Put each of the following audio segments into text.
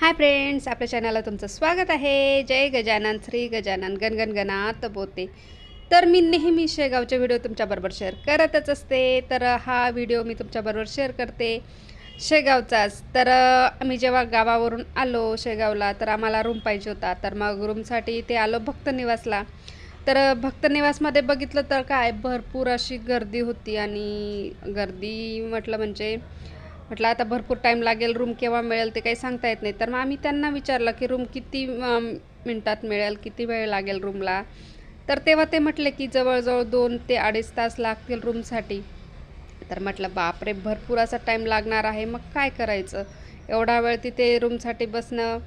Hi friends आपल्या चॅनलला तुमचं स्वागत आहे. जय गजानन श्री गजानन गणगणगणात बोते तर मी नेहमी शेगावचे व्हिडिओ तुमच्याबरोबर शेअर करतच असते. तर हा व्हिडिओ मी तुमच्याबरोबर शेअर करते शेगावचाच. तर आम्ही जेव्हा गावावरून आलो शेगावला तर आम्हाला रूम पाहिजे होता. तर मग रूमसाठी इथे आलो भक्त निवासला. तर भक्तनिवासमध्ये भक्त निवासमध्ये बघितलं तर काय भरपूर अशी गर्दी होती. आणि गर्दी म्हटलं म्हणजे म्हटलं आता भरपूर टाईम लागेल रूम केव्हा मिळेल ते काही सांगता येत नाही. तर मग आम्ही त्यांना विचारलं की रूम किती मिनटात मिळेल? किती वेळ लागेल रूमला तर तेव्हा ते म्हटले की जवळजवळ दोन ते अडीच तास लागतील रूमसाठी तर म्हटलं बापरे! भरपूर असा टाईम लागणार आहे. मग काय करायचं? एवढा वेळ तिथे रूमसाठी बसणं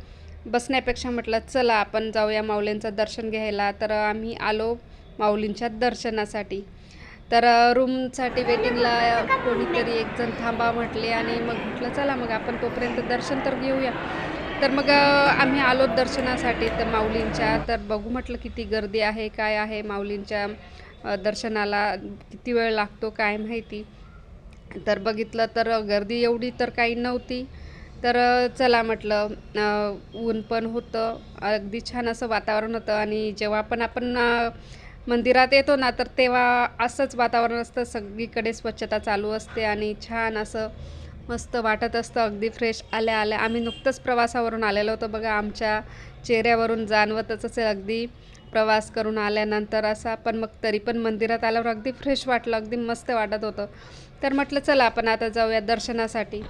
बसण्यापेक्षा म्हटलं चला आपण जाऊया माऊलींचं दर्शन घ्यायला. तर आम्ही आलो माऊलींच्या दर्शनासाठी. तर रूमसाठी वेटिंगला कोणीतरी एक जण थांबा म्हटले आणि मग म्हटलं चला मग आपण तोपर्यंत दर्शन तर घेऊया. तर मग आम्ही आलो दर्शनासाठी तर माऊलींच्या. तर बघू म्हटलं किती गर्दी आहे काय आहे माऊलींच्या दर्शनाला किती वेळ लागतो काय माहिती. तर बघितलं तर गर्दी एवढी तर काही नव्हती. तर चला म्हटलं ऊन पण होतं. अगदी छान असं वातावरण होतं आणि जेव्हा पण आपण मंदिरात येतो ना तर तेव्हा असंच वातावरण असतं. सगळीकडे स्वच्छता चालू असते आणि छान असं मस्त वाटत असतं. अगदी फ्रेश आल्या आल्या. आम्ही नुकतंच प्रवासावरून आलेलो होतो. बघा आमच्या चेहऱ्यावरून जाणवतच असेल. अगदी प्रवास करून आल्यानंतर असा पण मग तरी पण मंदिरात आल्यावर अगदी फ्रेश वाटलं. अगदी मस्त वाटत होतं. तर म्हटलं चला आपण आता जाऊया दर्शनासाठी.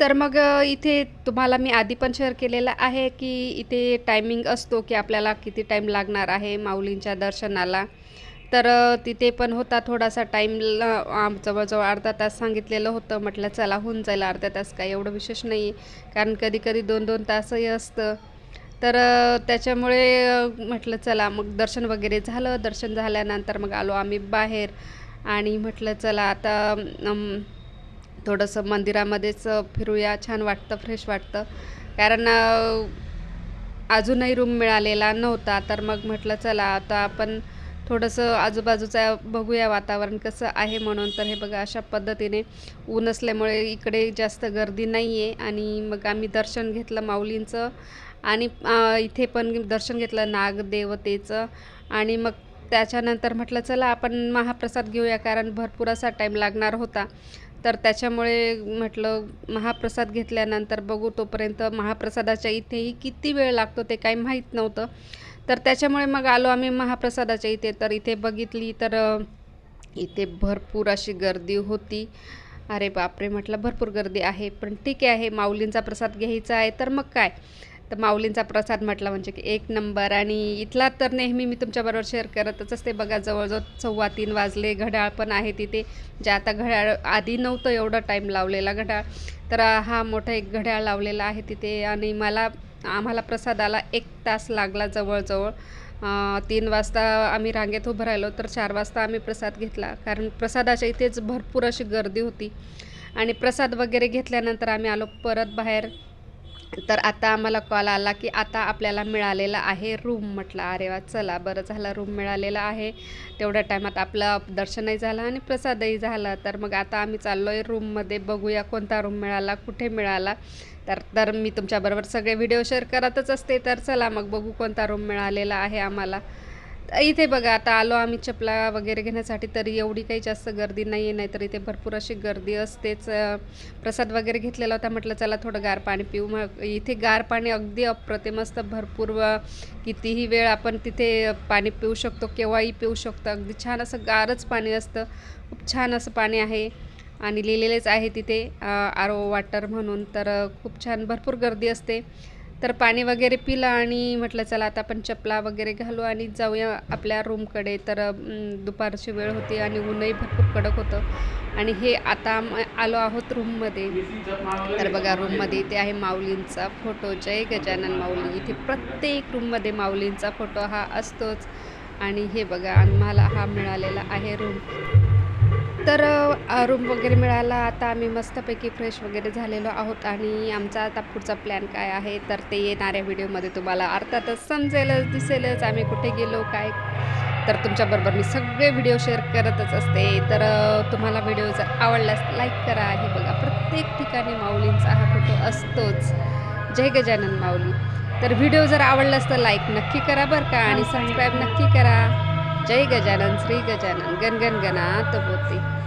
तर मग इथे तुम्हाला मी आधी पण शेअर केलेलं आहे की इथे टायमिंग असतो की आपल्याला किती टाईम लागणार आहे माऊलींच्या दर्शनाला. तर तिथे पण होता थोडासा टाईम जवळजवळ अर्धा तास सांगितलेलं होतं. म्हटलं चला होऊन जाईल अर्धा तास काय एवढं विशेष नाही. कारण कधी कधी दोन दोन तासही असतं. तर त्याच्यामुळे म्हटलं चला मग दर्शन वगैरे झालं. दर्शन झाल्यानंतर मग आलो आम्ही बाहेर. आणि म्हटलं चला आता थोडंसं मंदिरामध्येच फिरूया छान वाटतं फ्रेश वाटतं. कारण अजूनही रूम मिळालेला नव्हता तर मग म्हटलं चला आता आपण थोडंसं आजूबाजूचा बघूया वातावरण कसं आहे म्हणून. तर हे बघा अशा पद्धतीने ऊन असल्यामुळे इकडे जास्त गर्दी नाही आहे आणि मग आम्ही दर्शन घेतलं माऊलींचं. आणि इथे पण दर्शन घेतलं नागदेवतेचं आणि मग त्याच्यानंतर म्हटलं चला आपण महाप्रसाद घेऊया कारण भरपूर असा टाईम लागणार होता. तर त्याच्यामुळे म्हटलं महाप्रसाद घेतल्यानंतर बघू तोपर्यंत महाप्रसादाच्या इथेही किती वेळ लागतो ते काही माहीत नव्हतं. तर त्याच्यामुळे मग आलो आम्ही महाप्रसादाच्या इथे. तर इथे बघितली तर इथे भरपूर अशी गर्दी होती. अरे बापरे म्हटलं भरपूर गर्दी आहे पण ठीक आहे माऊलींचा प्रसाद घ्यायचा आहे तर मग काय? तर माऊलींचा प्रसाद म्हटला म्हणजे की एक नंबर. आणि इथला तर नेहमी मी तुमच्याबरोबर शेअर करतच असते. बघा जवळजवळ सव्वा तीन वाजले. घड्याळ पण आहे तिथे जे आता घड्याळ आधी नव्हतं एवढा टाईम लावलेला घड्याळ. तर हा मोठा एक घड्याळ लावलेला आहे तिथे. आणि मला आम्हाला प्रसादाला एक तास लागला जवळजवळ. तीन वाजता आम्ही रांगेत उभं राहिलो तर चार वाजता आम्ही प्रसाद घेतला. कारण प्रसादाच्या इथेच भरपूर अशी गर्दी होती. आणि प्रसाद वगैरे घेतल्यानंतर आम्ही आलो परत बाहेर. तर आता आम्हाला कॉल आला की आता आपल्याला मिळालेला आहे रूम म्हटलं अरे वा चला बरं झालं रूम मिळालेला आहे. तेवढ्या टायमात आपलं दर्शनही झालं आणि प्रसादही झाला. तर मग आता आम्ही चाललो आहे रूममध्ये बघूया कोणता रूम मिळाला कुठे मिळाला. तर तर मी तुमच्याबरोबर सगळे व्हिडिओ शेअर करतच असते. तर चला मग बघू कोणता रूम मिळालेला आहे आम्हाला. इथे बघा आता आलो आम्ही चपला वगैरे घेण्यासाठी तरी एवढी काही जास्त गर्दी नाही आहे नाहीतर इथे भरपूर अशी गर्दी असतेच. प्रसाद वगैरे घेतलेला होता म्हटलं चला थोडं गार पाणी पिऊ. मग इथे गार पाणी अगदी अप्रतिम असतं भरपूर कितीही वेळ आपण तिथे पाणी पिऊ शकतो केव्हाही पिऊ शकतो. अगदी छान असं गारच पाणी असतं. खूप छान असं पाणी आहे आणि लिहिलेलेच आहे तिथे आर ओ म्हणून. तर खूप छान भरपूर गर्दी असते. तर पाणी वगैरे पिलं आणि म्हटलं चला आता आपण चपला वगैरे घालू आणि जाऊया आपल्या रूमकडे. तर दुपारची वेळ होती आणि ऊनही भरपूर कडक होतं. आणि हे आता आलो आहोत रूममध्ये. तर बघा रूममध्ये इथे आहे माऊलींचा फोटो. जय गजानन माऊली. इथे प्रत्येक रूममध्ये माऊलींचा फोटो हा असतोच. आणि हे बघा आम्हाला हा मिळालेला आहे रूम. तर रूम वगैरे मिळाला. आता आम्ही मस्तपैकी फ्रेश वगैरे झालेलो आहोत आणि आमचा आता पुढचा प्लॅन काय आहे तर ते येणाऱ्या व्हिडिओमध्ये तुम्हाला अर्थातच समजेलच दिसेलच आम्ही कुठे गेलो काय. तर तुमच्याबरोबर मी सगळे व्हिडिओ शेअर करतच असते. तर तुम्हाला व्हिडिओ जर आवडल्यास लाईक करा. हे बघा प्रत्येक ठिकाणी माऊलींचा हा फोटो असतोच. जय गजानन माऊली. तर व्हिडिओ जर आवडलास तर लाईक नक्की करा बरं का आणि सबस्क्राईब नक्की करा. जय गजानन श्री गजानन गण गण गणात बोते